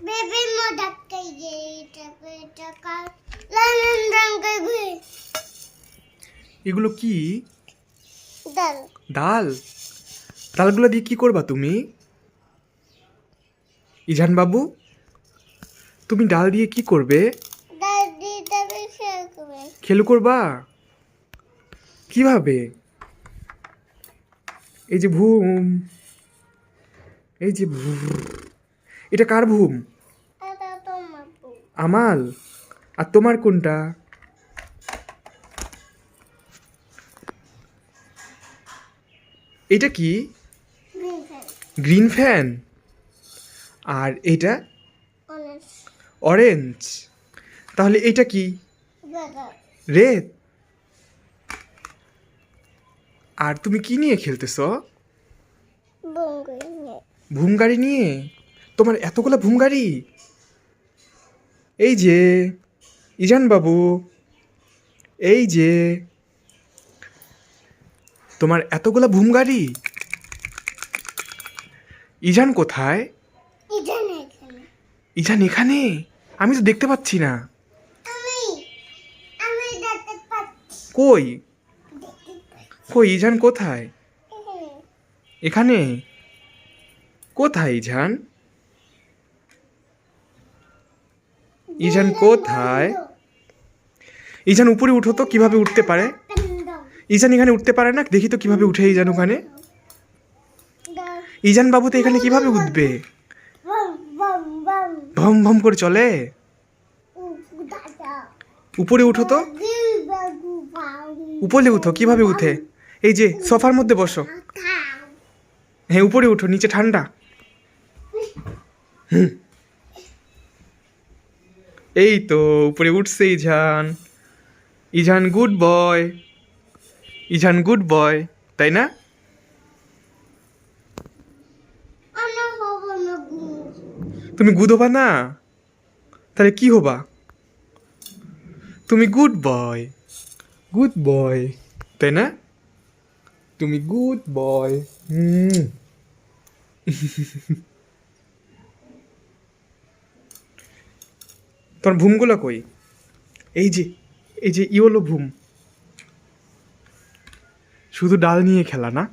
বিভিন্ন ডাক্তার এটা এটা কাল লালন ঘুরে এগুলো কি? ডাল ডাল? ডালগুলো দিয়ে কি করবা তুমি? ইজান বাবু তুমি ডাল দিয়ে কি করবে? ডাল দিয়ে তবে করবে। খেলু করবা? কীভাবে? এই যে ভুম এই যে ভুম। এটা কার ভুম? আমাল? আর তোমার কোনটা? এটা কি? গ্রিন ফ্যান আর এটা? অরেঞ্জ তাহলে এটা কি? রেড আর তুমি কি নিয়ে খেলতেছ? ভুম গাড়ি নিয়ে? তোমার এতগুলা ভুম গাড়ি? এই যে ইজান বাবু এই যে তোমার এতগুলা ভুম গাড়ি? ইজান কোথায়? ইজান এখানে। আমি তো দেখতে পাচ্ছি না। কই? কই ইজান কোথায়? এখানে? কোথায় ইজান? ইজান কোথায়? ইজান উপরে উঠো তো, কীভাবে উঠতে পারে? ইজান এখানে উঠতে পারে না? দেখি তো কীভাবে উঠে ইজান ওখানে। ইজান বাবু তো এখানে কীভাবে উঠবে? ভম ভম করে চলে। উপরে উঠো তো। উপরে উঠো, কীভাবে উঠে? এই যে, সোফার মধ্যে বসো। হ্যাঁ উপরে উঠো, নিচে ঠান্ডা। হুম। এই তো উপরে উঠছে ইঝান Ijan good boy Ijan good boy তাই না? তুমি গুড হবা না? তাহলে কি হবা? তুমি গুড বয় গুড বয় তাই না? তুমি গুড বয় হুম। তোর ভুমগুলো কই? এই যে এই যে ইওলো ভুম। শুধু ডাল নিয়ে খেলা না?